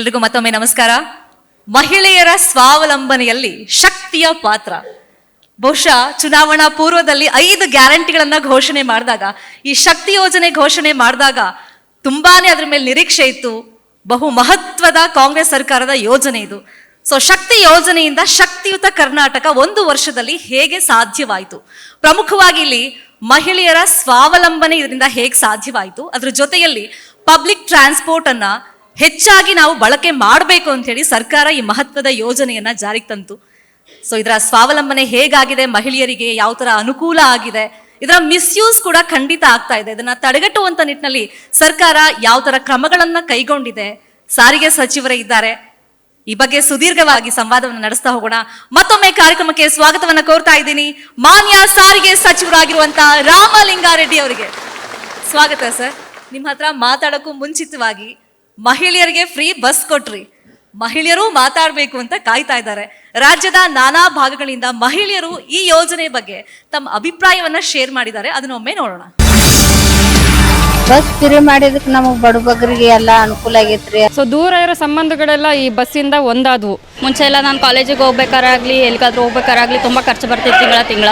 ಎಲ್ರಿಗೂ ಮತ್ತೊಮ್ಮೆ ನಮಸ್ಕಾರ. ಮಹಿಳೆಯರ ಸ್ವಾವಲಂಬನೆಯಲ್ಲಿ ಶಕ್ತಿಯ ಪಾತ್ರ. ಬಹುಶಃ ಚುನಾವಣಾ ಪೂರ್ವದಲ್ಲಿ ಐದು ಗ್ಯಾರಂಟಿಗಳನ್ನ ಘೋಷಣೆ ಮಾಡಿದಾಗ, ಈ ಶಕ್ತಿ ಯೋಜನೆ ಘೋಷಣೆ ಮಾಡಿದಾಗ ತುಂಬಾನೇ ಅದ್ರ ಮೇಲೆ ನಿರೀಕ್ಷೆ ಇತ್ತು. ಬಹು ಮಹತ್ವದ ಕಾಂಗ್ರೆಸ್ ಸರ್ಕಾರದ ಯೋಜನೆ ಇದು. ಸೊ ಶಕ್ತಿ ಯೋಜನೆಯಿಂದ ಶಕ್ತಿಯುತ ಕರ್ನಾಟಕ ಒಂದು ವರ್ಷದಲ್ಲಿ ಹೇಗೆ ಸಾಧ್ಯವಾಯಿತು? ಪ್ರಮುಖವಾಗಿ ಇಲ್ಲಿ ಮಹಿಳೆಯರ ಸ್ವಾವಲಂಬನೆ ಇದರಿಂದ ಹೇಗೆ ಸಾಧ್ಯವಾಯಿತು? ಅದ್ರ ಜೊತೆಯಲ್ಲಿ ಪಬ್ಲಿಕ್ ಟ್ರಾನ್ಸ್ಪೋರ್ಟ್ ಅನ್ನ ಹೆಚ್ಚಾಗಿ ನಾವು ಬಳಕೆ ಮಾಡಬೇಕು ಅಂತ ಹೇಳಿ ಸರ್ಕಾರ ಈ ಮಹತ್ವದ ಯೋಜನೆಯನ್ನ ಜಾರಿಗೆ ತಂತು. ಸೊ ಇದರ ಸ್ವಾವಲಂಬನೆ ಹೇಗಾಗಿದೆ? ಮಹಿಳೆಯರಿಗೆ ಯಾವ ತರ ಅನುಕೂಲ ಆಗಿದೆ? ಇದರ ಮಿಸ್ಯೂಸ್ ಕೂಡ ಖಂಡಿತ ಆಗ್ತಾ ಇದೆ. ಇದನ್ನ ತಡೆಗಟ್ಟುವಂತ ನಿಟ್ಟಿನಲ್ಲಿ ಸರ್ಕಾರ ಯಾವ ತರ ಕ್ರಮಗಳನ್ನ ಕೈಗೊಂಡಿದೆ? ಸಾರಿಗೆ ಸಚಿವರೇ ಇದ್ದಾರೆ. ಈ ಬಗ್ಗೆ ಸುದೀರ್ಘವಾಗಿ ಸಂವಾದವನ್ನು ನಡೆಸ್ತಾ ಹೋಗೋಣ. ಮತ್ತೊಮ್ಮೆ ಕಾರ್ಯಕ್ರಮಕ್ಕೆ ಸ್ವಾಗತವನ್ನು ಕೋರ್ತಾ ಇದ್ದೀನಿ. ಮಾನ್ಯ ಸಾರಿಗೆ ಸಚಿವರಾಗಿರುವಂತಹ ರಾಮಲಿಂಗಾರೆಡ್ಡಿ ಅವರಿಗೆ. ಸ್ವಾಗತ ಸರ್. ನಿಮ್ಮ ಹತ್ರ ಮಾತಾಡೋಕ್ಕೂ ಮುಂಚಿತವಾಗಿ ಮಹಿಳೆಯರಿಗೆ ಫ್ರೀ ಬಸ್ ಕೊಟ್ರಿ. ಮಹಿಳೆಯರು ಮಾತಾಡಬೇಕು ಅಂತ ಕಾಯ್ತಾ ಇದ್ದಾರೆ. ರಾಜ್ಯದ ನಾನಾ ಭಾಗಗಳಿಂದ ಮಹಿಳೆಯರು ಈ ಯೋಜನೆ ಬಗ್ಗೆ ತಮ್ಮ ಅಭಿಪ್ರಾಯವನ್ನ ಶೇರ್ ಮಾಡಿದ್ದಾರೆ. ಅದನ್ನೊಮ್ಮೆ ನೋಡೋಣ. ಬಸ್ ಫ್ರೀ ಮಾಡಿದಕ್ಕೆ ನಮಗೆ ಬಡಬಗ್ರಿಗೆ ಎಲ್ಲ ಅನುಕೂಲ ಆಗೈತ್ರಿ ಸೊ ದೂರ ಇರೋ ಸಂಬಂಧಗಳೆಲ್ಲ ಈ ಬಸ್ಸಿಂದ ಒಂದಾದವು. ಮುಂಚೆ ಎಲ್ಲ ನಾನು ಕಾಲೇಜಿಗೆ ಹೋಗ್ಬೇಕಾರಾಗ್ಲಿ ಎಲ್ಲಿಗಾದ್ರೂ ಹೋಗ್ಬೇಕಾರಾಗ್ಲಿ ತುಂಬ ಖರ್ಚು ಬರ್ತಿತ್ತು ತಿಂಗಳ ತಿಂಗಳ.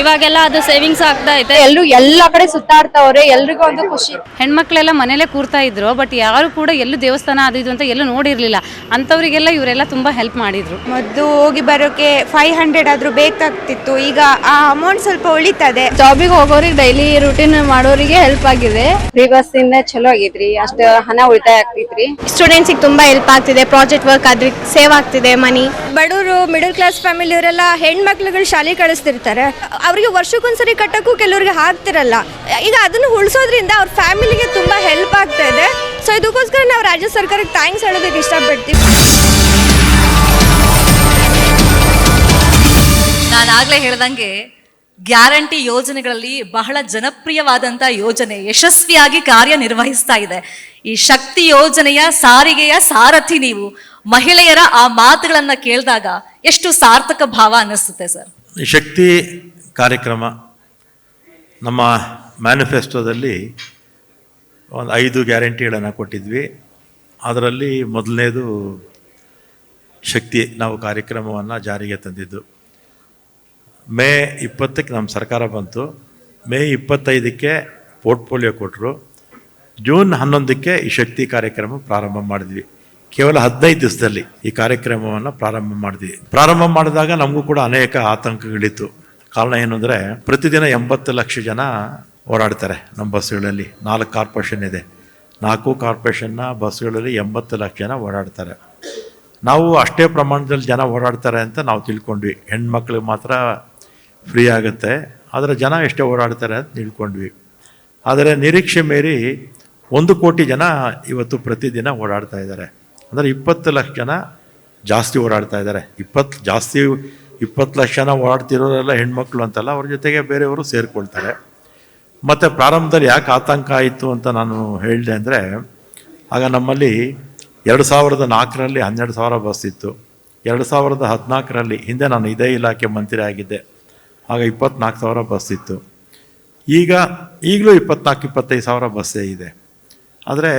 ಇವಾಗೆಲ್ಲ ಅದು ಸೇವಿಂಗ್ಸ್ ಆಗ್ತಾ ಐತೆ ಎಲ್ಲರೂ ಎಲ್ಲ ಕಡೆ ಸುತ್ತಾಡ್ತಾವ್ರೆ ಎಲ್ರಿಗೂ ಒಂದು ಖುಷಿ. ಹೆಣ್ಮಕ್ಳೆಲ್ಲ ಮನೇಲೆ ಕೂರ್ತಾ ಇದ್ರು ಬಟ್ ಯಾರು ಕೂಡ ಎಲ್ಲೂ ದೇವಸ್ಥಾನ ಅದು ಇದು ಅಂತ ಎಲ್ಲೂ ನೋಡಿರ್ಲಿಲ್ಲ. ಅಂಥವರಿಗೆಲ್ಲ ಇವರೆಲ್ಲ ತುಂಬಾ ಹೆಲ್ಪ್ ಮಾಡಿದ್ರು. ಮೊದಲು ಹೋಗಿ ಬರೋಕೆ ಫೈವ್ ಹಂಡ್ರೆಡ್ ಆದ್ರೂ ಬೇಕಾಗ್ತಿತ್ತು. ಈಗ ಆ ಅಮೌಂಟ್ ಸ್ವಲ್ಪ ಉಳಿತದೆ. ಜಾಬಿಗೆ ಹೋಗೋರಿಗೆ ಡೈಲಿ ರೂಟೀನ್ ಮಾಡೋರಿಗೆ ಹೆಲ್ಪ್ ಆಗಿದೆ. ಫ್ರೀ ಬಸ್ ಇಂದ ಚಲೋ ಆಗಿದ್ರಿ ಅಷ್ಟು ಹಣ ಉಳಿತಾಯ ಆಗ್ತಿತ್ರಿ. ಸ್ಟೂಡೆಂಟ್ಸಿಗೆ ತುಂಬಾ ಹೆಲ್ಪ್ ಆಗ್ತಿದೆ ಪ್ರಾಜೆಕ್ಟ್ ವರ್ಕ್ ಆದ್ರೆ ಸೇವ್ ಆಗ್ತಿದೆ ಮನಿ. ಬಡವರು ಮಿಡಲ್ ಕ್ಲಾಸ್ ಫ್ಯಾಮಿಲಿಯವರೆಲ್ಲ ಹೆಣ್ಮಕ್ಳುಗಳು ಶಾಲೆ ಕಳಿಸ್ತಿರ್ತಾರೆ. ಅವರಿಗೆ ವರ್ಷಕ್ಕೊಂದ್ಸರಿ ಕಟ್ಟೋಕ್ಕೂ ಕೆಲವ್ರಿಗೆ ಆಗ್ತಿರಲ್ಲ. ಈಗ ಅದನ್ನು ಉಳಿಸೋದ್ರಿಂದ ಅವ್ರ ಫ್ಯಾಮಿಲಿಗೆ ತುಂಬ ಹೆಲ್ಪ್ ಆಗ್ತಾ ಇದೆ. ಸೊ ಇದಕ್ಕೋಸ್ಕರ ನಾವು ರಾಜ್ಯ ಸರ್ಕಾರಕ್ಕೆ ಥ್ಯಾಂಕ್ಸ್ ಹೇಳೋದಕ್ಕೆ ಇಷ್ಟಪಡ್ತೀವಿ. ನಾನು ಆಗ್ಲೇ ಹೇಳ್ದಂಗೆ ಗ್ಯಾರಂಟಿ ಯೋಜನೆಗಳಲ್ಲಿ ಬಹಳ ಜನಪ್ರಿಯವಾದಂತ ಯೋಜನೆ ಯಶಸ್ವಿಯಾಗಿ ಕಾರ್ಯನಿರ್ವಹಿಸ್ತಾ ಇದೆ. ಈ ಶಕ್ತಿ ಯೋಜನೆಯ ಸಾರಿಗೆಯ ಸಾರಥಿ ನೀವು ಮಹಿಳೆಯರ ಆ ಮಾತುಗಳನ್ನು ಕೇಳಿದಾಗ ಎಷ್ಟು ಸಾರ್ಥಕ ಭಾವ ಅನ್ನಿಸುತ್ತೆ ಸರ್? ಈ ಶಕ್ತಿ ಕಾರ್ಯಕ್ರಮ. ನಮ್ಮ ಮ್ಯಾನಿಫೆಸ್ಟೋದಲ್ಲಿ ಒಂದು ಐದು ಗ್ಯಾರಂಟಿಗಳನ್ನು ಕೊಟ್ಟಿದ್ವಿ. ಅದರಲ್ಲಿ ಮೊದಲನೇದು ಶಕ್ತಿ, ನಾವು ಕಾರ್ಯಕ್ರಮವನ್ನು ಜಾರಿಗೆ ತಂದಿದ್ದು. ಮೇ ಇಪ್ಪತ್ತಕ್ಕೆ ನಮ್ಮ ಸರ್ಕಾರ ಬಂತು. ಮೇ ಇಪ್ಪತ್ತೈದಕ್ಕೆ ಪೋರ್ಟ್ಫೋಲಿಯೋ ಕೊಟ್ಟರು. ಜೂನ್ ಹನ್ನೊಂದಕ್ಕೆ ಈ ಶಕ್ತಿ ಕಾರ್ಯಕ್ರಮ ಪ್ರಾರಂಭ ಮಾಡಿದ್ವಿ. ಕೇವಲ ಹದಿನೈದು ದಿವಸದಲ್ಲಿ ಈ ಕಾರ್ಯಕ್ರಮವನ್ನು ಪ್ರಾರಂಭ ಮಾಡಿದ್ವಿ. ಪ್ರಾರಂಭ ಮಾಡಿದಾಗ ನಮಗೂ ಕೂಡ ಅನೇಕ ಆತಂಕಗಳಿತ್ತು. ಕಾರಣ ಏನು ಅಂದರೆ ಪ್ರತಿದಿನ ಎಂಬತ್ತು ಲಕ್ಷ ಜನ ಓಡಾಡ್ತಾರೆ ನಮ್ಮ ಬಸ್ಸುಗಳಲ್ಲಿ ನಾಲ್ಕು ಕಾರ್ಪೊರೇಷನ್ ಇದೆ. ನಾಲ್ಕು ಕಾರ್ಪೊರೇಷನ್ನ ಬಸ್ಸುಗಳಲ್ಲಿ ಎಂಬತ್ತು ಲಕ್ಷ ಜನ ಓಡಾಡ್ತಾರೆ. ನಾವು ಅಷ್ಟೇ ಪ್ರಮಾಣದಲ್ಲಿ ಜನ ಓಡಾಡ್ತಾರೆ ಅಂತ ನಾವು ತಿಳ್ಕೊಂಡ್ವಿ. ಹೆಣ್ಮಕ್ಳಿಗೆ ಮಾತ್ರ ಫ್ರೀ ಆಗುತ್ತೆ. ಆದರೆ ಜನ ಎಷ್ಟೇ ಓಡಾಡ್ತಾರೆ ಅಂತ ತಿಳ್ಕೊಂಡ್ವಿ. ಆದರೆ ನಿರೀಕ್ಷೆ ಮೀರಿ ಒಂದು ಕೋಟಿ ಜನ ಇವತ್ತು ಪ್ರತಿದಿನ ಓಡಾಡ್ತಾ ಇದ್ದಾರೆ. ಅಂದರೆ ಇಪ್ಪತ್ತು ಲಕ್ಷ ಜನ ಜಾಸ್ತಿ ಓಡಾಡ್ತಾ ಇದ್ದಾರೆ. ಇಪ್ಪತ್ತು ಜಾಸ್ತಿ ಇಪ್ಪತ್ತು ಲಕ್ಷ ಜನ ಓಡಾಡ್ತಿರೋರೆಲ್ಲ ಹೆಣ್ಮಕ್ಳು ಅಂತಲ್ಲ, ಅವ್ರ ಜೊತೆಗೆ ಬೇರೆಯವರು ಸೇರಿಕೊಳ್ತಾರೆ. ಮತ್ತು ಪ್ರಾರಂಭದಲ್ಲಿ ಯಾಕೆ ಆತಂಕ ಆಯಿತು ಅಂತ ನಾನು ಹೇಳಿದೆ ಅಂದರೆ, ಆಗ ನಮ್ಮಲ್ಲಿ ಎರಡು ಸಾವಿರದ ನಾಲ್ಕರಲ್ಲಿ ಹನ್ನೆರಡು ಸಾವಿರ ಬಸ್ ಇತ್ತು. ಎರಡು ಸಾವಿರದ ಹದಿನಾಲ್ಕರಲ್ಲಿ ಹಿಂದೆ ನಾನು ಇದೇ ಇಲಾಖೆ ಮಂತ್ರಿ ಆಗಿದ್ದೆ. ಆಗ ಇಪ್ಪತ್ನಾಲ್ಕು ಸಾವಿರ ಬಸ್ ಇತ್ತು. ಈಗ ಈಗಲೂ ಇಪ್ಪತ್ನಾಲ್ಕು, ಇಪ್ಪತ್ತೈದು ಸಾವಿರ ಬಸ್ಸೇ ಇದೆ. ಆದರೆ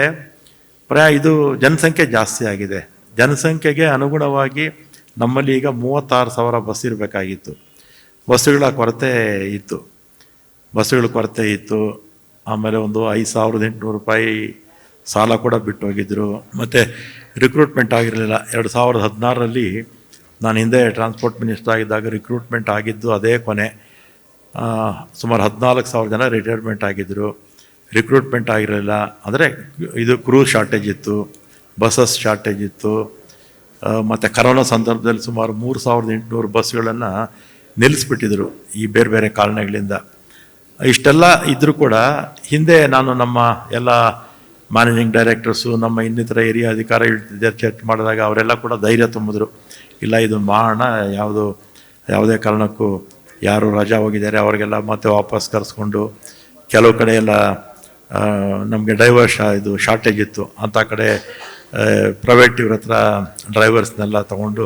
ಪ್ರಾಯ ಇದು ಜನಸಂಖ್ಯೆ ಜಾಸ್ತಿ ಆಗಿದೆ. ಜನಸಂಖ್ಯೆಗೆ ಅನುಗುಣವಾಗಿ ನಮ್ಮಲ್ಲಿ ಈಗ ಮೂವತ್ತಾರು ಸಾವಿರ ಬಸ್ ಇರಬೇಕಾಗಿತ್ತು. ಬಸ್ಸುಗಳ ಕೊರತೆ ಇತ್ತು. ಬಸ್ಸುಗಳ ಕೊರತೆ ಇತ್ತು. ಆಮೇಲೆ ಒಂದು ಐದು ಸಾವಿರದ ಎಂಟುನೂರು ರೂಪಾಯಿ ಸಾಲ ಕೂಡ ಬಿಟ್ಟು ಹೋಗಿದ್ದರು ಮತ್ತು ರಿಕ್ರೂಟ್ಮೆಂಟ್ ಆಗಿರಲಿಲ್ಲ. ಎರಡು ಸಾವಿರದ ಹದಿನಾರರಲ್ಲಿ ನಾನು ಹಿಂದೆ ಟ್ರಾನ್ಸ್ಪೋರ್ಟ್ ಮಿನಿಸ್ಟರ್ ಆಗಿದ್ದಾಗ ರಿಕ್ರೂಟ್ಮೆಂಟ್ ಆಗಿದ್ದು ಅದೇ ಕೊನೆ. ಸುಮಾರು ಹದಿನಾಲ್ಕು ಸಾವಿರ ಜನ ರಿಟೈರ್ಮೆಂಟ್ ಆಗಿದ್ದರು ರಿಕ್ರೂಟ್ಮೆಂಟ್ ಆಗಿರಲಿಲ್ಲ. ಅಂದರೆ ಇದು ಕ್ರೂ ಶಾರ್ಟೇಜ್ ಇತ್ತು. ಬಸ್ಸಸ್ ಶಾರ್ಟೇಜ್ ಇತ್ತು. ಮತ್ತು ಕರೋನಾ ಸಂದರ್ಭದಲ್ಲಿ ಸುಮಾರು ಮೂರು ಸಾವಿರದ ಎಂಟುನೂರು ಬಸ್ಗಳನ್ನು ನಿಲ್ಲಿಸ್ಬಿಟ್ಟಿದ್ರು ಈ ಬೇರೆ ಬೇರೆ ಕಾರಣಗಳಿಂದ. ಇಷ್ಟೆಲ್ಲ ಇದ್ದರೂ ಕೂಡ ಹಿಂದೆ ನಾನು ನಮ್ಮ ಎಲ್ಲ ಮ್ಯಾನೇಜಿಂಗ್ ಡೈರೆಕ್ಟರ್ಸು ನಮ್ಮ ಇನ್ನಿತರ ಏರಿಯಾ ಅಧಿಕಾರಿಗಳ ಚರ್ಚೆ ಮಾಡಿದಾಗ ಅವರೆಲ್ಲ ಕೂಡ ಧೈರ್ಯ ತುಂಬಿದ್ರು. ಇಲ್ಲ, ಇದು ಮಾಡೋಣ ಯಾವುದು, ಯಾವುದೇ ಕಾರಣಕ್ಕೂ ಯಾರು ರಜಾ ಹೋಗಿದ್ದಾರೆ, ಅವರಿಗೆಲ್ಲ ಮತ್ತೆ ವಾಪಸ್ ಕರೆಸ್ಕೊಂಡು ಕೆಲವು ಕಡೆ ಎಲ್ಲ ನಮಗೆ ಡ್ರೈವರ್ ಶಾ ಇದು ಶಾರ್ಟೇಜ್ ಇತ್ತು. ಅಂಥ ಕಡೆ ಪ್ರೈವೇಟ್ ಇವ್ರ ಹತ್ರ ಡ್ರೈವರ್ಸ್ನೆಲ್ಲ ತಗೊಂಡು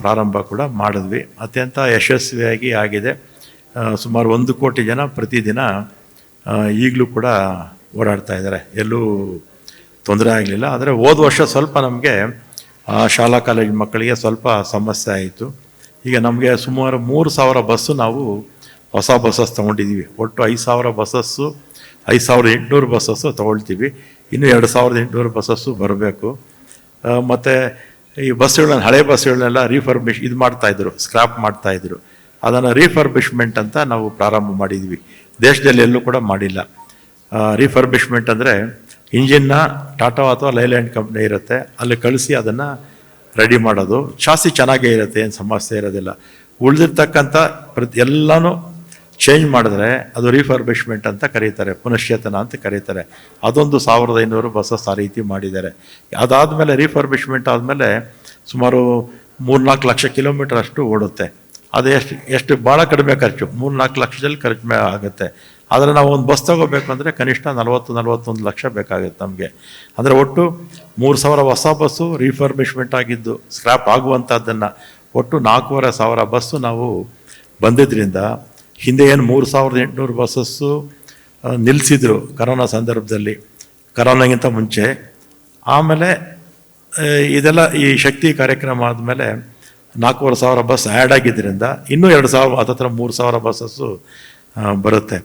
ಪ್ರಾರಂಭ ಕೂಡ ಮಾಡಿದ್ವಿ. ಅತ್ಯಂತ ಯಶಸ್ವಿಯಾಗಿ ಆಗಿದೆ. ಸುಮಾರು ಒಂದು ಕೋಟಿ ಜನ ಪ್ರತಿದಿನ ಈಗಲೂ ಕೂಡ ಓಡಾಡ್ತಾ ಇದ್ದಾರೆ. ಎಲ್ಲೂ ತೊಂದರೆ ಆಗಲಿಲ್ಲ. ಆದರೆ ಹೋದ ವರ್ಷ ಸ್ವಲ್ಪ ನಮಗೆ ಶಾಲಾ ಕಾಲೇಜ್ ಮಕ್ಕಳಿಗೆ ಸ್ವಲ್ಪ ಸಮಸ್ಯೆ ಆಯಿತು. ಈಗ ನಮಗೆ ಸುಮಾರು ಮೂರು ಸಾವಿರ ಬಸ್ಸು ನಾವು ಹೊಸ ಬಸ್ಸಸ್ ತೊಗೊಂಡಿದ್ದೀವಿ ಒಟ್ಟು ಐದು ಸಾವಿರ ಬಸ್ಸಸ್ಸು, ಐದು ಸಾವಿರದ ಎಂಟುನೂರು ಬಸ್ಸಸ್ಸು ತೊಗೊಳ್ತೀವಿ. ಇನ್ನು ಎರಡು ಸಾವಿರದ ಎಂಟುನೂರು ಬಸ್ಸಸ್ಸು ಬರಬೇಕು. ಮತ್ತು ಈ ಬಸ್ಸುಗಳನ್ನ, ಹಳೆ ಬಸ್ಸುಗಳನ್ನೆಲ್ಲ ರೀಫರ್ಮಿಷ್ ಇದು ಮಾಡ್ತಾಯಿದ್ರು ಸ್ಕ್ರಾಪ್ ಮಾಡ್ತಾಯಿದ್ರು ಅದನ್ನು ರೀಫರ್ಬಿಷ್ಮೆಂಟ್ ಅಂತ ನಾವು ಪ್ರಾರಂಭ ಮಾಡಿದ್ವಿ. ದೇಶದಲ್ಲಿ ಎಲ್ಲೂ ಕೂಡ ಮಾಡಿಲ್ಲ. ರೀಫರ್ಬಿಷ್ಮೆಂಟ್ ಅಂದರೆ ಇಂಜಿನ್ನ ಟಾಟಾ ಅಥವಾ ಲೈಲ್ಯಾಂಡ್ ಕಂಪ್ನಿ ಇರುತ್ತೆ. ಅಲ್ಲಿ ಕಳಿಸಿ ಅದನ್ನು ರೆಡಿ ಮಾಡೋದು. ಚಾಸಿ ಚೆನ್ನಾಗೇ ಇರುತ್ತೆ, ಏನು ಸಮಸ್ಯೆ ಇರೋದಿಲ್ಲ. ಉಳಿದಿರ್ತಕ್ಕಂಥ ಪ್ರತಿ ಎಲ್ಲನೂ ಚೇಂಜ್ ಮಾಡಿದ್ರೆ ಅದು ರಿಫರ್ಬಿಷ್ಮೆಂಟ್ ಅಂತ ಕರೀತಾರೆ, ಪುನಶ್ಚೇತನ ಅಂತ ಕರೀತಾರೆ. ಅದೊಂದು ಸಾವಿರದ ಐನೂರು ಬಸ್ಸಸ್ ಆ ರೀತಿ ಮಾಡಿದ್ದಾರೆ. ಅದಾದಮೇಲೆ ರಿಫರ್ಬಿಷ್ಮೆಂಟ್ ಆದಮೇಲೆ ಸುಮಾರು ಮೂರ್ನಾಲ್ಕು ಲಕ್ಷ ಕಿಲೋಮೀಟರ್ ಅಷ್ಟು ಓಡುತ್ತೆ. ಅದು ಎಷ್ಟು ಎಷ್ಟು ಭಾಳ ಕಡಿಮೆ ಖರ್ಚು, ಮೂರ್ನಾಲ್ಕು ಲಕ್ಷದಲ್ಲಿ ಕಡಿಮೆ ಆಗುತ್ತೆ. ಆದರೆ ನಾವು ಒಂದು ಬಸ್ ತಗೋಬೇಕು ಅಂದರೆ ಕನಿಷ್ಠ ನಲವತ್ತು, ನಲವತ್ತೊಂದು ಲಕ್ಷ ಬೇಕಾಗುತ್ತೆ ನಮಗೆ. ಅಂದರೆ ಒಟ್ಟು ಮೂರು ಸಾವಿರ ಹೊಸ ಬಸ್ಸು ರಿಫರ್ಬಿಷ್ಮೆಂಟ್ ಆಗಿದ್ದು ಸ್ಕ್ರ್ಯಾಪ್ ಆಗುವಂಥದ್ದನ್ನು ಒಟ್ಟು ನಾಲ್ಕೂವರೆ ಸಾವಿರ ಬಸ್ಸು ನಾವು ಬಂದಿದ್ದರಿಂದ ಹಿಂದೆ ಏನು ಮೂರು ಸಾವಿರದ ಎಂಟುನೂರು ಬಸ್ಸಸ್ಸು ನಿಲ್ಲಿಸಿದ್ರು ಕರೋನಾ ಸಂದರ್ಭದಲ್ಲಿ. ಕರೋನಾಗಿಂತ ಮುಂಚೆ. ಆಮೇಲೆ ಇದೆಲ್ಲ ಈ ಶಕ್ತಿ ಕಾರ್ಯಕ್ರಮ ಆದಮೇಲೆ ನಾಲ್ಕೂವರೆ ಸಾವಿರ ಬಸ್ ಆ್ಯಡ್ ಆಗಿದ್ದರಿಂದ ಇನ್ನೂ ಎರಡು ಸಾವಿರ, ಹತ್ತತ್ರ ಮೂರು ಸಾವಿರ ಬಸ್ಸಸ್ಸು ಬರುತ್ತೆ.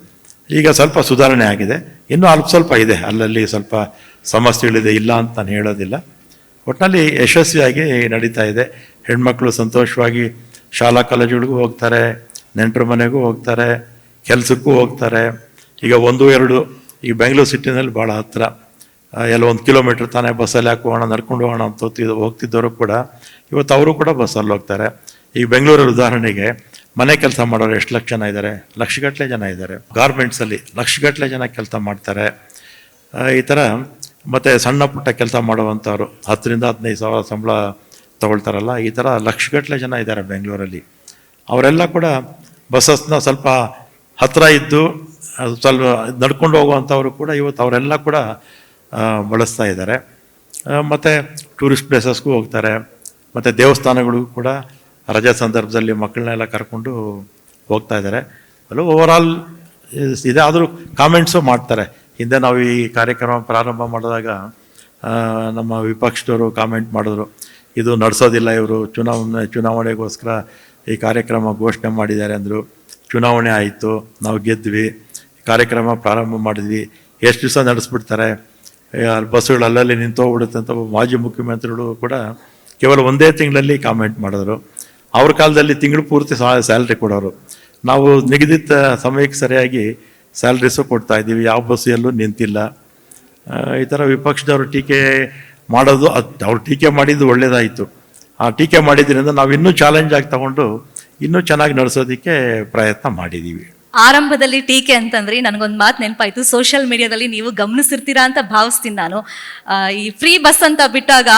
ಈಗ ಸ್ವಲ್ಪ ಸುಧಾರಣೆ ಆಗಿದೆ. ಇನ್ನೂ ಅಲ್ಪ ಸ್ವಲ್ಪ ಇದೆ. ಅಲ್ಲಲ್ಲಿ ಸ್ವಲ್ಪ ಸಮಸ್ಯೆಗಳಿದೆ ಇಲ್ಲ ಅಂತ ನಾನು ಹೇಳೋದಿಲ್ಲ. ಒಟ್ಟಿನಲ್ಲಿ ಯಶಸ್ವಿಯಾಗಿ ನಡೀತಾ ಇದೆ. ಹೆಣ್ಮಕ್ಳು ಸಂತೋಷವಾಗಿ ಶಾಲಾ ಕಾಲೇಜುಗಳಿಗೂ ಹೋಗ್ತಾರೆ. ನೆಂಟರ ಮನೆಗೂ ಹೋಗ್ತಾರೆ, ಕೆಲಸಕ್ಕೂ ಹೋಗ್ತಾರೆ. ಈಗ ಒಂದು, ಎರಡು ಈ ಬೆಂಗಳೂರು ಸಿಟಿನಲ್ಲಿ ಭಾಳ ಹತ್ತಿರ ಎಲ್ಲ ಒಂದು ಕಿಲೋಮೀಟ್ರ್ ತಾನೇ ಬಸ್ಸಲ್ಲಿ ಹಾಕೋಣ ನಡ್ಕೊಂಡು ಹೋಗೋಣ ಅಂತ ಹೋಗ್ತಿದ್ದು ಹೋಗ್ತಿದ್ದವರು ಕೂಡ, ಇವತ್ತು ಅವರು ಕೂಡ ಬಸ್ಸಲ್ಲಿ ಹೋಗ್ತಾರೆ. ಈಗ ಬೆಂಗಳೂರಲ್ಲಿ ಉದಾಹರಣೆಗೆ, ಮನೆ ಕೆಲಸ ಮಾಡೋರು ಎಷ್ಟು ಲಕ್ಷ ಜನ ಇದ್ದಾರೆ ಲಕ್ಷಗಟ್ಟಲೆ ಜನ ಇದ್ದಾರೆ ಗಾರ್ಮೆಂಟ್ಸಲ್ಲಿ ಲಕ್ಷಗಟ್ಟಲೆ ಜನ ಕೆಲಸ ಮಾಡ್ತಾರೆ. ಈ ಥರ ಮತ್ತು ಸಣ್ಣ ಪುಟ್ಟ ಕೆಲಸ ಮಾಡುವಂಥವ್ರು ಹತ್ತರಿಂದ ಹದಿನೈದು ಸಾವಿರ ಸಂಬಳ ತಗೊಳ್ತಾರಲ್ಲ, ಈ ಥರ ಲಕ್ಷಗಟ್ಟಲೆ ಜನ ಇದ್ದಾರೆ ಬೆಂಗಳೂರಲ್ಲಿ ಅವರೆಲ್ಲ ಕೂಡ ಬಸ್ಸಸ್ನ ಸ್ವಲ್ಪ ಹತ್ತಿರ ಇದ್ದು ಸ್ವಲ್ಪ ನಡ್ಕೊಂಡು ಹೋಗುವಂಥವರು ಕೂಡ ಇವತ್ತು ಅವರೆಲ್ಲ ಕೂಡ ಬಳಸ್ತಾ ಇದ್ದಾರೆ. ಮತ್ತು ಟೂರಿಸ್ಟ್ ಪ್ಲೇಸಸ್ಗೂ ಹೋಗ್ತಾರೆ. ಮತ್ತು ದೇವಸ್ಥಾನಗಳಿಗೂ ಕೂಡ ರಜಾ ಸಂದರ್ಭದಲ್ಲಿ ಮಕ್ಕಳನ್ನೆಲ್ಲ ಕರ್ಕೊಂಡು ಹೋಗ್ತಾ ಇದ್ದಾರೆ. ಅಲ್ಲೂ ಓವರಾಲ್ ಆದರೂ ಕಾಮೆಂಟ್ಸು ಮಾಡ್ತಾರೆ. ಹಿಂದೆ ನಾವು ಈ ಕಾರ್ಯಕ್ರಮ ಪ್ರಾರಂಭ ಮಾಡಿದಾಗ ನಮ್ಮ ವಿಪಕ್ಷದವರು ಕಾಮೆಂಟ್ ಮಾಡಿದ್ರು. ಇದು ನಡೆಸೋದಿಲ್ಲ ಇವರು. ಚುನಾವಣೆ, ಚುನಾವಣೆಗೋಸ್ಕರ ಈ ಕಾರ್ಯಕ್ರಮ ಘೋಷಣೆ ಮಾಡಿದ್ದಾರೆ ಅಂದರು, ಚುನಾವಣೆ ಆಯಿತು, ನಾವು ಗೆದ್ವಿ ಕಾರ್ಯಕ್ರಮ ಪ್ರಾರಂಭ ಮಾಡಿದ್ವಿ, ಎಷ್ಟು ದಿವಸ ನಡೆಸ್ಬಿಡ್ತಾರೆ ಬಸ್ಸುಗಳು ಅಲ್ಲಲ್ಲಿ ನಿಂತೋಗ್ಬಿಡುತ್ತೆ ಅಂತ ಮಾಜಿ ಮುಖ್ಯಮಂತ್ರಿಗಳು ಕೂಡ ಕೇವಲ ಒಂದೇ ತಿಂಗಳಲ್ಲಿ ಕಾಮೆಂಟ್ ಮಾಡಿದ್ರು. ಅವ್ರ ಕಾಲದಲ್ಲಿ ತಿಂಗಳು ಪೂರ್ತಿ ಸ್ಯಾಲ್ರಿ ಕೊಡೋರು. ನಾವು ನಿಗದಿತ ಸಮಯಕ್ಕೆ ಸರಿಯಾಗಿ ಸ್ಯಾಲ್ರೀಸು ಕೊಡ್ತಾ ಇದ್ದೀವಿ, ಯಾವ ಬಸ್ಸಿಯಲ್ಲೂ ನಿಂತಿಲ್ಲ. ಈ ಥರ ವಿಪಕ್ಷದವರು ಟೀಕೆ ಮಾಡೋದು ಅದು, ಅವ್ರು ಟೀಕೆ ಮಾಡಿದ್ದು ಒಳ್ಳೇದಾಯಿತು. ಆ ಟೀಕೆ ಮಾಡಿದ್ರಿಂದ ನಾವು ಇನ್ನೂ ಚಾಲೆಂಜ್ ಆಗಿ ತಗೊಂಡು ಇನ್ನೂ ಚೆನ್ನಾಗಿ ನಡೆಸೋದಕ್ಕೆ ಪ್ರಯತ್ನ ಮಾಡಿದ್ದೀವಿ ಆರಂಭದಲ್ಲಿ ಟೀಕೆ ಅಂತಂದ್ರೆ ನನಗೊಂದು ಮಾತು ನೆನಪಾಯ್ತು. ಸೋಷಿಯಲ್ ಮೀಡಿಯಾದಲ್ಲಿ ನೀವು ಗಮನಿಸಿರ್ತೀರಾ ಅಂತ ಭಾವಿಸ್ತೀನಿ ನಾನು. ಈ ಫ್ರೀ ಬಸ್ ಅಂತ ಬಿಟ್ಟಾಗ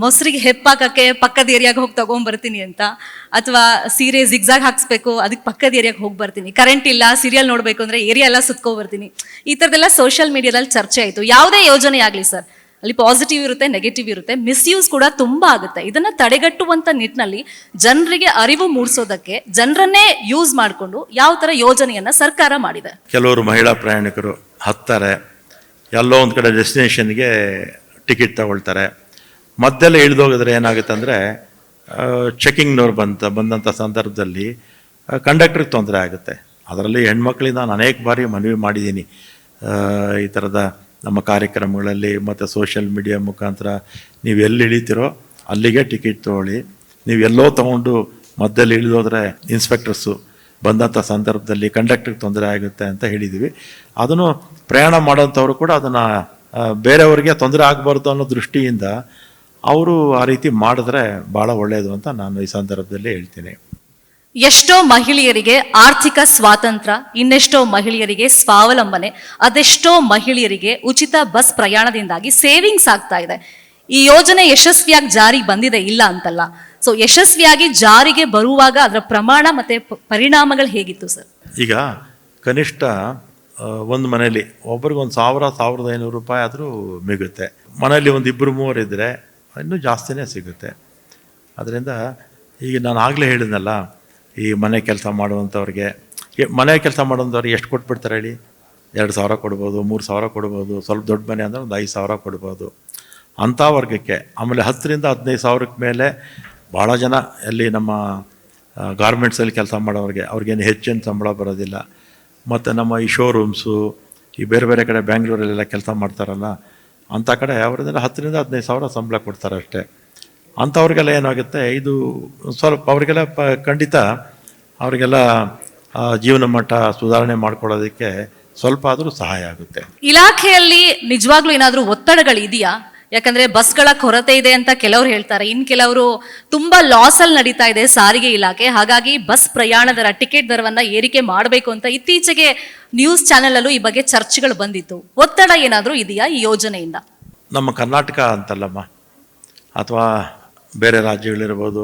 ಮೊಸರಿಗೆ ಹೆಪ್ಪಾಕಕ್ಕೆ ಪಕ್ಕದ ಏರಿಯಾಗೆ ಹೋಗಿ ತಗೊಂಡ್ಬರ್ತೀನಿ ಅಂತ. ಅಥವಾ ಸೀರೆ ಜಿಗ್ಜಾಗ್ ಹಾಕ್ಸ್ಬೇಕು ಅದಕ್ಕೆ ಪಕ್ಕದ ಏರಿಯಾಗೆ ಹೋಗಿ ಬರ್ತೀನಿ. ಕರೆಂಟ್ ಇಲ್ಲ ಸೀರಿಯಲ್ ನೋಡಬೇಕು ಅಂದ್ರೆ ಏರಿಯಾ ಎಲ್ಲ ಸುತ್ಕೊಬರ್ತೀನಿ. ಈ ಥರದ್ದೆಲ್ಲ ಸೋಷಿಯಲ್ ಮೀಡಿಯಾದಲ್ಲಿ ಚರ್ಚೆ ಆಯಿತು. ಯಾವುದೇ ಯೋಜನೆ ಆಗಲಿ ಸರ್ ಅಲ್ಲಿ ಪಾಸಿಟಿವ್ ಇರುತ್ತೆ ನೆಗೆಟಿವ್ ಇರುತ್ತೆ ಮಿಸ್ಯೂಸ್ ಕೂಡ ತುಂಬ ಆಗುತ್ತೆ. ಇದನ್ನು ತಡೆಗಟ್ಟುವಂಥ ನಿಟ್ಟಿನಲ್ಲಿ ಜನರಿಗೆ ಅರಿವು ಮೂಡಿಸೋದಕ್ಕೆ ಜನರನ್ನೇ ಯೂಸ್ ಮಾಡಿಕೊಂಡು ಯಾವ ಥರ ಯೋಜನೆಯನ್ನು ಸರ್ಕಾರ ಮಾಡಿದೆ. ಕೆಲವರು ಮಹಿಳಾ ಪ್ರಯಾಣಿಕರು ಹತ್ತಾರೆ, ಎಲ್ಲೋ ಒಂದು ಕಡೆ ಡೆಸ್ಟಿನೇಷನ್ಗೆ ಟಿಕೆಟ್ ತಗೊಳ್ತಾರೆ. ಮಧ್ಯೆಲ್ಲ ಇಳಿದೋಗಿದ್ರೆ ಏನಾಗುತ್ತೆ ಅಂದರೆ ಚೆಕಿಂಗ್ನವ್ರು ಬಂತ ಬಂದಂಥ ಸಂದರ್ಭದಲ್ಲಿ ಕಂಡಕ್ಟ್ರಿಗೆ ತೊಂದರೆ ಆಗುತ್ತೆ. ಅದರಲ್ಲಿ ಹೆಣ್ಮಕ್ಳಿಗೆ ನಾನು ಅನೇಕ ಬಾರಿ ಮನವಿ ಮಾಡಿದ್ದೀನಿ. ಈ ಥರದ ನಮ್ಮ ಕಾರ್ಯಕ್ರಮಗಳಲ್ಲಿ ಮತ್ತು ಸೋಷಿಯಲ್ ಮೀಡಿಯಾ ಮುಖಾಂತರ ನೀವು ಎಲ್ಲಿ ಇಳಿತೀರೋ ಅಲ್ಲಿಗೆ ಟಿಕೆಟ್ ತೊಗೊಳ್ಳಿ. ನೀವು ಎಲ್ಲೋ ತೊಗೊಂಡು ಮಧ್ಯದಲ್ಲಿ ಇಳಿದೋದ್ರೆ ಇನ್ಸ್ಪೆಕ್ಟರ್ಸು ಬಂದಂಥ ಸಂದರ್ಭದಲ್ಲಿ ಕಂಡಕ್ಟರ್ಗೆ ತೊಂದರೆ ಆಗುತ್ತೆ ಅಂತ ಹೇಳಿದ್ದೀವಿ ಅದನ್ನು ಪ್ರಯಾಣ ಮಾಡೋಂಥವ್ರು ಕೂಡ ಅದನ್ನು ಬೇರೆಯವ್ರಿಗೆ ತೊಂದರೆ ಆಗಬಾರ್ದು ಅನ್ನೋ ದೃಷ್ಟಿಯಿಂದ ಅವರು ಆ ರೀತಿ ಮಾಡಿದ್ರೆ ಭಾಳ ಒಳ್ಳೆಯದು ಅಂತ ನಾನು ಈ ಸಂದರ್ಭದಲ್ಲಿ ಹೇಳ್ತೀನಿ. ಎಷ್ಟೋ ಮಹಿಳೆಯರಿಗೆ ಆರ್ಥಿಕ ಸ್ವಾತಂತ್ರ್ಯ ಇನ್ನೆಷ್ಟೋ ಮಹಿಳೆಯರಿಗೆ ಸ್ವಾವಲಂಬನೆ, ಅದೆಷ್ಟೋ ಮಹಿಳೆಯರಿಗೆ ಉಚಿತ ಬಸ್ ಪ್ರಯಾಣದಿಂದಾಗಿ ಸೇವಿಂಗ್ಸ್ ಆಗ್ತಾ ಇದೆ. ಈ ಯೋಜನೆ ಯಶಸ್ವಿಯಾಗಿ ಜಾರಿಗೆ ಬಂದಿದೆ ಇಲ್ಲ ಅಂತಲ್ಲ. ಸೊ ಯಶಸ್ವಿಯಾಗಿ ಜಾರಿಗೆ ಬರುವಾಗ ಅದರ ಪ್ರಮಾಣ ಮತ್ತೆ ಪರಿಣಾಮಗಳು ಹೇಗಿತ್ತು ಸರ್? ಈಗ ಕನಿಷ್ಠ ಒಂದು ಮನೇಲಿ ಒಬ್ರಿಗೆ ಒಂದು ಸಾವಿರ, ಸಾವಿರದ ಐನೂರು ರೂಪಾಯಿ ಆದರೂ ಮಿಗುತ್ತೆ. ಮನೆಯಲ್ಲಿ ಒಂದು ಇಬ್ಬರು ಮೂವರು ಇದ್ದರೆ ಇನ್ನೂ ಜಾಸ್ತಿನೇ ಸಿಗುತ್ತೆ. ಅದರಿಂದ ಈಗ ನಾನು ಆಗಲೇ ಹೇಳಿದ್ನಲ್ಲ ಈ ಮನೆ ಕೆಲಸ ಮಾಡುವಂಥವ್ರಿಗೆ ಮನೆ ಕೆಲಸ ಮಾಡುವಂಥವ್ರಿಗೆ ಎಷ್ಟು ಕೊಟ್ಬಿಡ್ತಾರೆ ಹೇಳಿ? ಎರಡು ಸಾವಿರ ಕೊಡ್ಬೋದು, ಮೂರು ಸಾವಿರ ಕೊಡ್ಬೋದು, ಸ್ವಲ್ಪ ದೊಡ್ಡ ಮನೆ ಅಂದರೆ ಒಂದು ಐದು ಸಾವಿರ ಕೊಡ್ಬೋದು. ಅಂಥ ವರ್ಗಕ್ಕೆ, ಆಮೇಲೆ ಹತ್ತರಿಂದ ಹದಿನೈದು ಸಾವಿರಕ್ಕೆ ಮೇಲೆ ಭಾಳ ಜನ ಅಲ್ಲಿ ನಮ್ಮ ಗಾರ್ಮೆಂಟ್ಸಲ್ಲಿ ಕೆಲಸ ಮಾಡೋರಿಗೆ ಅವ್ರಿಗೇನು ಹೆಚ್ಚಿನ ಸಂಬಳ ಬರೋದಿಲ್ಲ. ಮತ್ತು ನಮ್ಮ ಈ ಶೋರೂಮ್ಸು ಈ ಬೇರೆ ಬೇರೆ ಕಡೆ ಬ್ಯಾಂಗ್ಳೂರಲ್ಲೆಲ್ಲ ಕೆಲಸ ಮಾಡ್ತಾರಲ್ಲ, ಅಂಥ ಕಡೆ ಅವರದೆಲ್ಲ ಹತ್ತರಿಂದ ಹದಿನೈದು ಸಾವಿರ ಸಂಬಳ ಕೊಡ್ತಾರೆ ಅಷ್ಟೇ. ಅಂಥವ್ರಿಗೆಲ್ಲ ಏನಾಗುತ್ತೆ? ಇದು ಸ್ವಲ್ಪ ಅವರಿಗೆಲ್ಲ ಪ ಖಂಡಿತ ಅವರಿಗೆಲ್ಲ ಜೀವನ ಮಟ್ಟ ಸುಧಾರಣೆ ಮಾಡ್ಕೊಳ್ಳೋದಕ್ಕೆ ಸ್ವಲ್ಪ ಆದರೂ ಸಹಾಯ ಆಗುತ್ತೆ. ಇಲಾಖೆಯಲ್ಲಿ ನಿಜವಾಗ್ಲೂ ಏನಾದರೂ ಒತ್ತಡಗಳು ಇದೆಯಾ ಯಾಕಂದ್ರೆ ಬಸ್ಗಳ ಕೊರತೆ ಇದೆ ಅಂತ ಕೆಲವರು ಹೇಳ್ತಾರೆ. ಇನ್ ಕೆಲವರು ತುಂಬಾ ಲಾಸ್ ಅಲ್ಲಿ ನಡೀತಾ ಇದೆ ಸಾರಿಗೆ ಇಲಾಖೆ. ಹಾಗಾಗಿ ಬಸ್ ಪ್ರಯಾಣ ದರ ಟಿಕೆಟ್ ದರವನ್ನ ಏರಿಕೆ ಮಾಡಬೇಕು ಅಂತ ಇತ್ತೀಚೆಗೆ ನ್ಯೂಸ್ ಚಾನೆಲ್ ಅಲ್ಲೂ ಈ ಬಗ್ಗೆ ಚರ್ಚೆಗಳು ಬಂದಿತ್ತು. ಒತ್ತಡ ಏನಾದರೂ ಇದೆಯಾ ಈ ಯೋಜನೆಯಿಂದ? ನಮ್ಮ ಕರ್ನಾಟಕ ಅಂತಲ್ಲಮ್ಮ. ಅಥವಾ ಬೇರೆ ರಾಜ್ಯಗಳಿರ್ಬೋದು,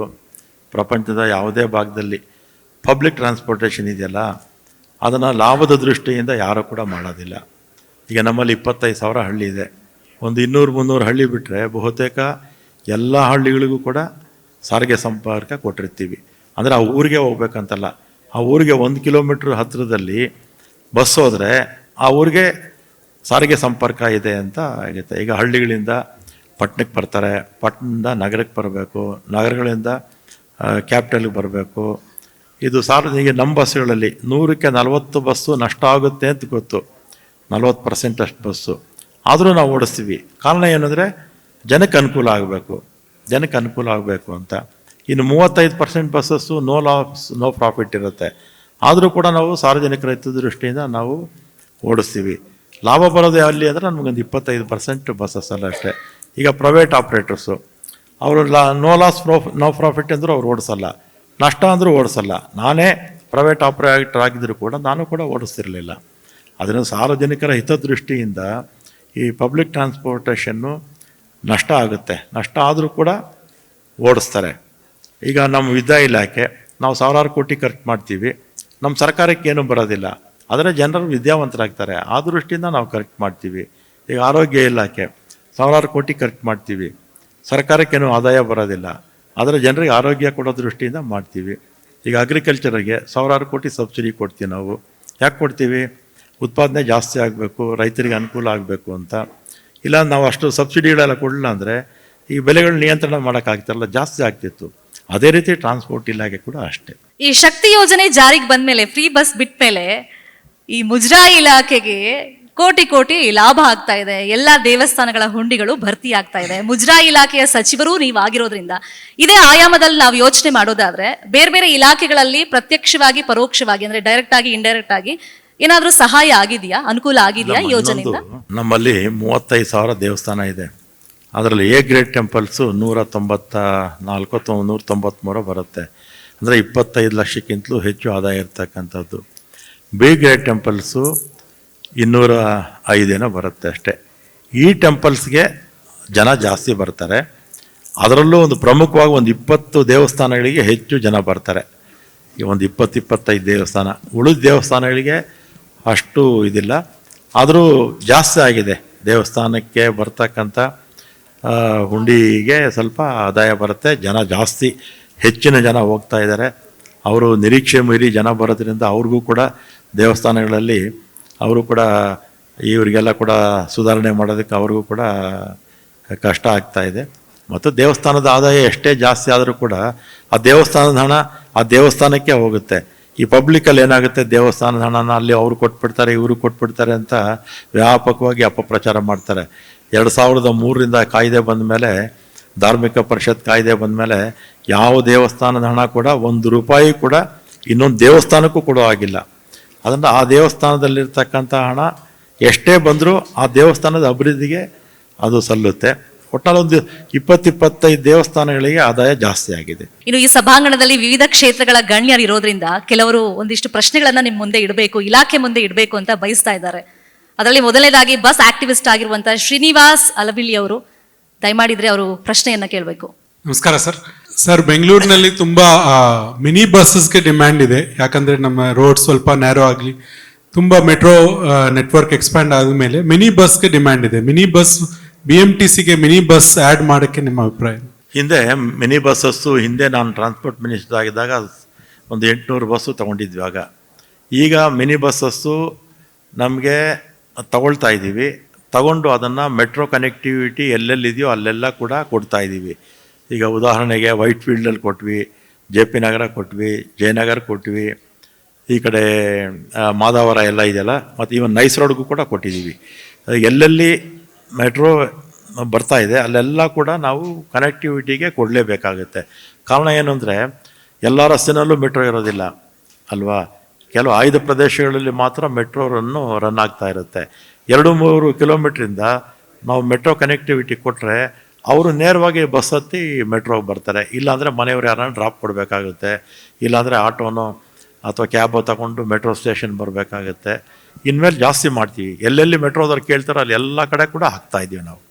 ಪ್ರಪಂಚದ ಯಾವುದೇ ಭಾಗದಲ್ಲಿ ಪಬ್ಲಿಕ್ ಟ್ರಾನ್ಸ್ಪೋರ್ಟೇಷನ್ ಇದೆಯಲ್ಲ, ಅದನ್ನು ಲಾಭದ ದೃಷ್ಟಿಯಿಂದ ಯಾರೂ ಕೂಡ ಮಾಡೋದಿಲ್ಲ. ಈಗ ನಮ್ಮಲ್ಲಿ ಇಪ್ಪತ್ತೈದು ಸಾವಿರ ಹಳ್ಳಿ ಇದೆ. ಒಂದು ಇನ್ನೂರು ಮುನ್ನೂರು ಹಳ್ಳಿ ಬಿಟ್ಟರೆ ಬಹುತೇಕ ಎಲ್ಲ ಹಳ್ಳಿಗಳಿಗೂ ಕೂಡ ಸಾರಿಗೆ ಸಂಪರ್ಕ ಕೊಟ್ಟಿರ್ತೀವಿ. ಅಂದರೆ ಆ ಊರಿಗೆ ಹೋಗ್ಬೇಕಂತಲ್ಲ, ಆ ಊರಿಗೆ ಒಂದು ಕಿಲೋಮೀಟ್ರ್ ಹತ್ತಿರದಲ್ಲಿ ಬಸ್ ಹೋದರೆ ಆ ಊರಿಗೆ ಸಾರಿಗೆ ಸಂಪರ್ಕ ಇದೆ ಅಂತ ಆಗುತ್ತೆ. ಈಗ ಹಳ್ಳಿಗಳಿಂದ ಪಟ್ಟಣಕ್ಕೆ ಬರ್ತಾರೆ. ಪಟ್ಟಣದಿಂದ ನಗರಕ್ಕೆ ಬರಬೇಕು. ನಗರಗಳಿಂದ ಕ್ಯಾಪಿಟಲ್ಗೆ ಬರಬೇಕು. ಇದು ಸಾರ್ವಜನಿಕ ನಮ್ಮ ಬಸ್ಸುಗಳಲ್ಲಿ ನೂರಕ್ಕೆ ನಲವತ್ತು ಬಸ್ಸು ನಷ್ಟ ಆಗುತ್ತೆ ಅಂತ ಗೊತ್ತು. ನಲ್ವತ್ತು ಪರ್ಸೆಂಟ್ ಅಷ್ಟು ಬಸ್ಸು. ಆದರೂ ನಾವು ಓಡಿಸ್ತೀವಿ. ಕಾರಣ ಏನಂದರೆ ಜನಕ್ಕೆ ಅನುಕೂಲ ಆಗಬೇಕು. ಜನಕ್ಕೆ ಅನುಕೂಲ ಆಗಬೇಕು ಅಂತ. ಇನ್ನು ಮೂವತ್ತೈದು percent buses no loss no profit ಇರುತ್ತೆ. ಆದರೂ ಕೂಡ ನಾವು ಸಾರ್ವಜನಿಕರ ಹಿತ ದೃಷ್ಟಿಯಿಂದ ನಾವು ಓಡಿಸ್ತೀವಿ. ಲಾಭ ಬರೋದು ಅಲ್ಲಿ ಅಂದರೆ ನಮಗೊಂದು ಇಪ್ಪತ್ತೈದು ಪರ್ಸೆಂಟ್ ಬಸ್ಸಸ್ಸಲ್ಲ ಅಷ್ಟೇ. ಈಗ ಪ್ರೈವೇಟ್ ಆಪ್ರೇಟರ್ಸು ಅವರು ಲಾ no loss no no profit ಅಂದರೂ ಅವ್ರು ಓಡಿಸಲ್ಲ. ನಷ್ಟ ಅಂದರೂ ಓಡಿಸಲ್ಲ. ನಾನೇ ಪ್ರೈವೇಟ್ ಆಪ್ರೇಟರ್ ಆಗಿದ್ದರೂ ಕೂಡ ನಾನು ಕೂಡ ಓಡಿಸ್ತಿರಲಿಲ್ಲ. ಅದನ್ನು ಸಾರ್ವಜನಿಕರ ಹಿತದೃಷ್ಟಿಯಿಂದ ಈ ಪಬ್ಲಿಕ್ ಟ್ರಾನ್ಸ್ಪೋರ್ಟೇಷನ್ನು ನಷ್ಟ ಆಗುತ್ತೆ. ನಷ್ಟ ಆದರೂ ಕೂಡ ಓಡಿಸ್ತಾರೆ. ಈಗ ನಮ್ಮ ವಿದ್ಯಾ ಇಲಾಖೆ, ನಾವು ಸಾವಿರಾರು ಕೋಟಿ ಖರ್ಚು ಮಾಡ್ತೀವಿ. ನಮ್ಮ ಸರ್ಕಾರಕ್ಕೆ ಏನೂ ಬರೋದಿಲ್ಲ. ಆದರೆ ಜನರು ವಿದ್ಯಾವಂತರಾಗ್ತಾರೆ. ಆ ದೃಷ್ಟಿಯಿಂದ ನಾವು ಖರ್ಚು ಮಾಡ್ತೀವಿ. ಈಗ ಆರೋಗ್ಯ ಇಲಾಖೆ ಸಾವಿರಾರು ಕೋಟಿ ಖರ್ಚು ಮಾಡ್ತೀವಿ. ಸರ್ಕಾರಕ್ಕೇನು ಆದಾಯ ಬರೋದಿಲ್ಲ. ಆದರೆ ಜನರಿಗೆ ಆರೋಗ್ಯ ಕೊಡೋ ದೃಷ್ಟಿಯಿಂದ ಮಾಡ್ತೀವಿ. ಈಗ ಅಗ್ರಿಕಲ್ಚರಿಗೆ ಸಾವಿರಾರು ಕೋಟಿ ಸಬ್ಸಿಡಿ ಕೊಡ್ತೀವಿ ನಾವು. ಯಾಕೆ ಕೊಡ್ತೀವಿ? ಉತ್ಪಾದನೆ ಜಾಸ್ತಿ ಆಗಬೇಕು, ರೈತರಿಗೆ ಅನುಕೂಲ ಆಗಬೇಕು ಅಂತ. ಇಲ್ಲ, ನಾವು ಅಷ್ಟು ಸಬ್ಸಿಡಿಗಳೆಲ್ಲ ಕೊಡಲಿಲ್ಲ ಅಂದರೆ ಈ ಬೆಲೆಗಳ ನಿಯಂತ್ರಣ ಮಾಡೋಕ್ಕಾಗ್ತಿರಲ್ಲ ಜಾಸ್ತಿ ಆಗ್ತಿತ್ತು. ಅದೇ ರೀತಿ ಟ್ರಾನ್ಸ್ಪೋರ್ಟ್ ಇಲಾಖೆ ಕೂಡ ಅಷ್ಟೇ. ಈ ಶಕ್ತಿ ಯೋಜನೆ ಜಾರಿಗೆ ಬಂದ್ಮೇಲೆ ಫ್ರೀ ಬಸ್ ಬಿಟ್ಟ ಮೇಲೆ ಈ ಮುಜರಾಯಿ ಇಲಾಖೆಗೆ ಕೋಟಿ ಕೋಟಿ ಲಾಭ ಆಗ್ತಾ ಇದೆ. ಎಲ್ಲಾ ದೇವಸ್ಥಾನಗಳ ಹುಂಡಿಗಳು ಭರ್ತಿ ಆಗ್ತಾ ಇದೆ. ಮುಜರಾ ಇಲಾಖೆಯ ಸಚಿವರು ನೀವು ಆಗಿರೋದ್ರಿಂದ. ಇದೇ ಆಯಾಮದಲ್ಲಿ ನಾವು ಯೋಚನೆ ಮಾಡೋದಾದ್ರೆ ಬೇರೆ ಬೇರೆ ಇಲಾಖೆಗಳಲ್ಲಿ ಪ್ರತ್ಯಕ್ಷವಾಗಿ ಪರೋಕ್ಷವಾಗಿ ಅಂದ್ರೆ ಡೈರೆಕ್ಟ್ ಆಗಿ ಇಂಡೈರೆಕ್ಟ್ ಆಗಿ ಏನಾದ್ರೂ ಸಹಾಯ ಆಗಿದೆಯಾ? ಅನುಕೂಲ ಆಗಿದೆಯಾ ಯೋಜನೆಯಿಂದ? ನಮ್ಮಲ್ಲಿ ಮೂವತ್ತೈದು ಸಾವಿರ ದೇವಸ್ಥಾನ ಇದೆ. ಅದರಲ್ಲಿ ಎ ಗ್ರೇಡ್ ಟೆಂಪಲ್ಸು ನೂರ ತೊಂಬತ್ತ ನಾಲ್ಕು ನೂರ ತೊಂಬತ್ತ್ಮೂರು ಬರುತ್ತೆ. ಅಂದರೆ ಇಪ್ಪತ್ತೈದು ಲಕ್ಷಕ್ಕಿಂತಲೂ ಹೆಚ್ಚು ಆದಾಯ ಇರ್ತಕ್ಕಂಥದ್ದು. ಬಿ ಗ್ರೇಡ್ ಟೆಂಪಲ್ಸು ಇನ್ನೂರ ಐದೇನೋ ಬರುತ್ತೆ ಅಷ್ಟೇ. ಈ ಟೆಂಪಲ್ಸ್ಗೆ ಜನ ಜಾಸ್ತಿ ಬರ್ತಾರೆ. ಅದರಲ್ಲೂ ಒಂದು ಪ್ರಮುಖವಾಗಿ ಒಂದು ಇಪ್ಪತ್ತು ದೇವಸ್ಥಾನಗಳಿಗೆ ಹೆಚ್ಚು ಜನ ಬರ್ತಾರೆ. ಈ ಒಂದು ಇಪ್ಪತ್ತು ಇಪ್ಪತ್ತೈದು ದೇವಸ್ಥಾನ. ಉಳಿದ ದೇವಸ್ಥಾನಗಳಿಗೆ ಅಷ್ಟು ಇದಿಲ್ಲ. ಆದರೂ ಜಾಸ್ತಿ ಆಗಿದೆ. ದೇವಸ್ಥಾನಕ್ಕೆ ಬರ್ತಕ್ಕಂಥ ಹುಂಡಿಗೆ ಸ್ವಲ್ಪ ಆದಾಯ ಬರುತ್ತೆ. ಜನ ಜಾಸ್ತಿ, ಹೆಚ್ಚಿನ ಜನ ಹೋಗ್ತಾ ಇದ್ದಾರೆ. ಅವರು ನಿರೀಕ್ಷೆ ಮೀರಿ ಜನ ಬರೋದ್ರಿಂದ ಅವ್ರಿಗೂ ಕೂಡ ದೇವಸ್ಥಾನಗಳಲ್ಲಿ ಅವರು ಕೂಡ ಇವರಿಗೆಲ್ಲ ಕೂಡ ಸುಧಾರಣೆ ಮಾಡೋದಕ್ಕೆ ಅವ್ರಿಗೂ ಕೂಡ ಕಷ್ಟ ಆಗ್ತಾ ಇದೆ. ಮತ್ತು ದೇವಸ್ಥಾನದ ಆದಾಯ ಎಷ್ಟೇ ಜಾಸ್ತಿ ಆದರೂ ಕೂಡ ಆ ದೇವಸ್ಥಾನದ ಹಣ ಆ ದೇವಸ್ಥಾನಕ್ಕೆ ಹೋಗುತ್ತೆ. ಈ ಪಬ್ಲಿಕಲ್ಲಿ ಏನಾಗುತ್ತೆ? ದೇವಸ್ಥಾನದ ಹಣನ ಅಲ್ಲಿ ಅವರು ಕೊಟ್ಬಿಡ್ತಾರೆ, ಇವರು ಕೊಟ್ಬಿಡ್ತಾರೆ ಅಂತ ವ್ಯಾಪಕವಾಗಿ ಅಪಪ್ರಚಾರ ಮಾಡ್ತಾರೆ. ಎರಡು ಸಾವಿರದ ಮೂರರಿಂದ ಕಾಯ್ದೆ ಬಂದ ಮೇಲೆ, ಧಾರ್ಮಿಕ ಪರಿಷತ್ ಕಾಯ್ದೆ ಬಂದ ಮೇಲೆ ಯಾವ ದೇವಸ್ಥಾನದ ಹಣ ಕೂಡ ಒಂದು ರೂಪಾಯಿ ಕೂಡ ಇನ್ನೊಂದು ದೇವಸ್ಥಾನಕ್ಕೂ ಕೊಡೋ ಆಗಿಲ್ಲ. ಅದನ್ನು ಆ ದೇವಸ್ಥಾನದಲ್ಲಿರ್ತಕ್ಕಂಥ ಹಣ ಎಷ್ಟೇ ಬಂದರೂ ಆ ದೇವಸ್ಥಾನದ ಅಭಿವೃದ್ಧಿಗೆ ಅದು ಸಲ್ಲುತ್ತೆ. ಒಟ್ಟಾರೆ ಒಂದು ಇಪ್ಪತ್ತಿಪ್ಪತ್ತೈದು ದೇವಸ್ಥಾನಗಳಿಗೆ ಆದಾಯ ಜಾಸ್ತಿ ಆಗಿದೆ. ಇನ್ನು ಈ ಸಭಾಂಗಣದಲ್ಲಿ ವಿವಿಧ ಕ್ಷೇತ್ರಗಳ ಗಣ್ಯರು ಇರೋದ್ರಿಂದ ಕೆಲವರು ಒಂದಿಷ್ಟು ಪ್ರಶ್ನೆಗಳನ್ನು ನಿಮ್ಮ ಮುಂದೆ ಇಡಬೇಕು ಇಲಾಖೆ ಮುಂದೆ ಇಡಬೇಕು ಅಂತ ಬಯಸ್ತಾ ಇದ್ದಾರೆ. ಅದರಲ್ಲಿ ಮೊದಲನೇದಾಗಿ ಬಸ್ ಆಕ್ಟಿವಿಸ್ಟ್ ಆಗಿರುವಂತಹ ಶ್ರೀನಿವಾಸ್ ಅಲಬಿಲಿ ಅವರು ದಯಮಾಡಿದ್ರೆ ಅವರು ಪ್ರಶ್ನೆಯನ್ನ ಕೇಳಬೇಕು. ನಮಸ್ಕಾರ ಸರ್. ಸರ್, ಬೆಂಗಳೂರಿನಲ್ಲಿ ತುಂಬಾ ಮಿನಿ ಬಸ್ಸಸ್ಗೆ ಡಿಮ್ಯಾಂಡ್ ಇದೆ. ಯಾಕಂದ್ರೆ ನಮ್ಮ ರೋಡ್ ಸ್ವಲ್ಪ ನ್ಯಾರೋ ಆಗಲಿ, ತುಂಬಾ ಮೆಟ್ರೋ ನೆಟ್ವರ್ಕ್ ಎಕ್ಸ್ಪ್ಯಾಂಡ್ ಆದಮೇಲೆ ಮಿನಿ ಬಸ್ಗೆ ಡಿಮ್ಯಾಂಡ್ ಇದೆ. Mini bus B M T ಸಿಗೆ ಮಿನಿ ಬಸ್ ಆ್ಯಡ್ ಮಾಡೋಕ್ಕೆ ನಿಮ್ಮ ಅಭಿಪ್ರಾಯ? ಹಿಂದೆ ಮಿನಿ ಬಸ್ಸಸ್ಸು, ಹಿಂದೆ ನಾನು ಟ್ರಾನ್ಸ್ಪೋರ್ಟ್ ಮಿನಿಸ್ಟರ್ ಆಗಿದ್ದಾಗ ಒಂದು ಎಂಟುನೂರು ಬಸ್ಸು ತೊಗೊಂಡಿದ್ವಿ ಆಗ. ಈಗ ಮಿನಿ ಬಸ್ಸಸ್ಸು ನಮಗೆ ತಗೊಳ್ತಾ ಇದ್ದೀವಿ. ತಗೊಂಡು ಅದನ್ನು ಮೆಟ್ರೋ ಕನೆಕ್ಟಿವಿಟಿ ಎಲ್ಲೆಲ್ಲಿದೆಯೋ ಅಲ್ಲೆಲ್ಲ ಕೂಡ ಕೊಡ್ತಾ ಇದ್ದೀವಿ. ಈಗ ಉದಾಹರಣೆಗೆ ವೈಟ್ ಫೀಲ್ಡಲ್ಲಿ ಕೊಟ್ವಿ ಜೆ ಪಿ ನಗರ ಕೊಟ್ವಿ, ಜಯನಗರ ಕೊಟ್ವಿ, ಈ ಕಡೆ ಮಾದಾವರ ಎಲ್ಲ ಇದೆಯಲ್ಲ, ಮತ್ತು ಈವನ್ ನೈಸ್ ರೋಡ್ಗೂ ಕೂಡ ಕೊಟ್ಟಿದ್ದೀವಿ ಎಲ್ಲೆಲ್ಲಿ ಮೆಟ್ರೋ ಬರ್ತಾ ಇದೆ, ಅಲ್ಲೆಲ್ಲ ಕೂಡ ನಾವು ಕನೆಕ್ಟಿವಿಟಿಗೆ ಕೊಡಲೇಬೇಕಾಗುತ್ತೆ. ಕಾರಣ ಏನು ಅಂದರೆ, ಎಲ್ಲ ರಸ್ತೆನಲ್ಲೂ ಮೆಟ್ರೋ ಇರೋದಿಲ್ಲ, ಅಲ್ವಾ? ಕೆಲವು ಆಯ್ದ ಪ್ರದೇಶಗಳಲ್ಲಿ ಮಾತ್ರ ಮೆಟ್ರೋ ರನ್ನು ರನ್ ಆಗ್ತಾ ಇರುತ್ತೆ. ಎರಡು ಮೂರು ಕಿಲೋಮೀಟ್ರಿಂದ ನಾವು ಮೆಟ್ರೋ ಕನೆಕ್ಟಿವಿಟಿ ಕೊಟ್ಟರೆ ಅವರು ನೇರವಾಗಿ ಬಸ್ ಹತ್ತಿ ಮೆಟ್ರೋಗೆ ಬರ್ತಾರೆ. ಇಲ್ಲಾಂದರೆ ಮನೆಯವ್ರು ಯಾರನ್ನ ಡ್ರಾಪ್ ಕೊಡಬೇಕಾಗುತ್ತೆ. ಇಲ್ಲಾಂದರೆ ಆಟೋನೋ ಅಥವಾ ಕ್ಯಾಬೋ ತಗೊಂಡು ಮೆಟ್ರೋ ಸ್ಟೇಷನ್ ಬರಬೇಕಾಗುತ್ತೆ. ಇನ್ಮೇಲೆ ಜಾಸ್ತಿ ಮಾಡ್ತೀವಿ. ಎಲ್ಲೆಲ್ಲಿ ಮೆಟ್ರೋದವ್ರು ಕೇಳ್ತಾರೋ ಅಲ್ಲಿ ಎಲ್ಲ ಕಡೆ ಕೂಡ ಹಾಕ್ತಾ ಇದ್ದೀವಿ ನಾವು.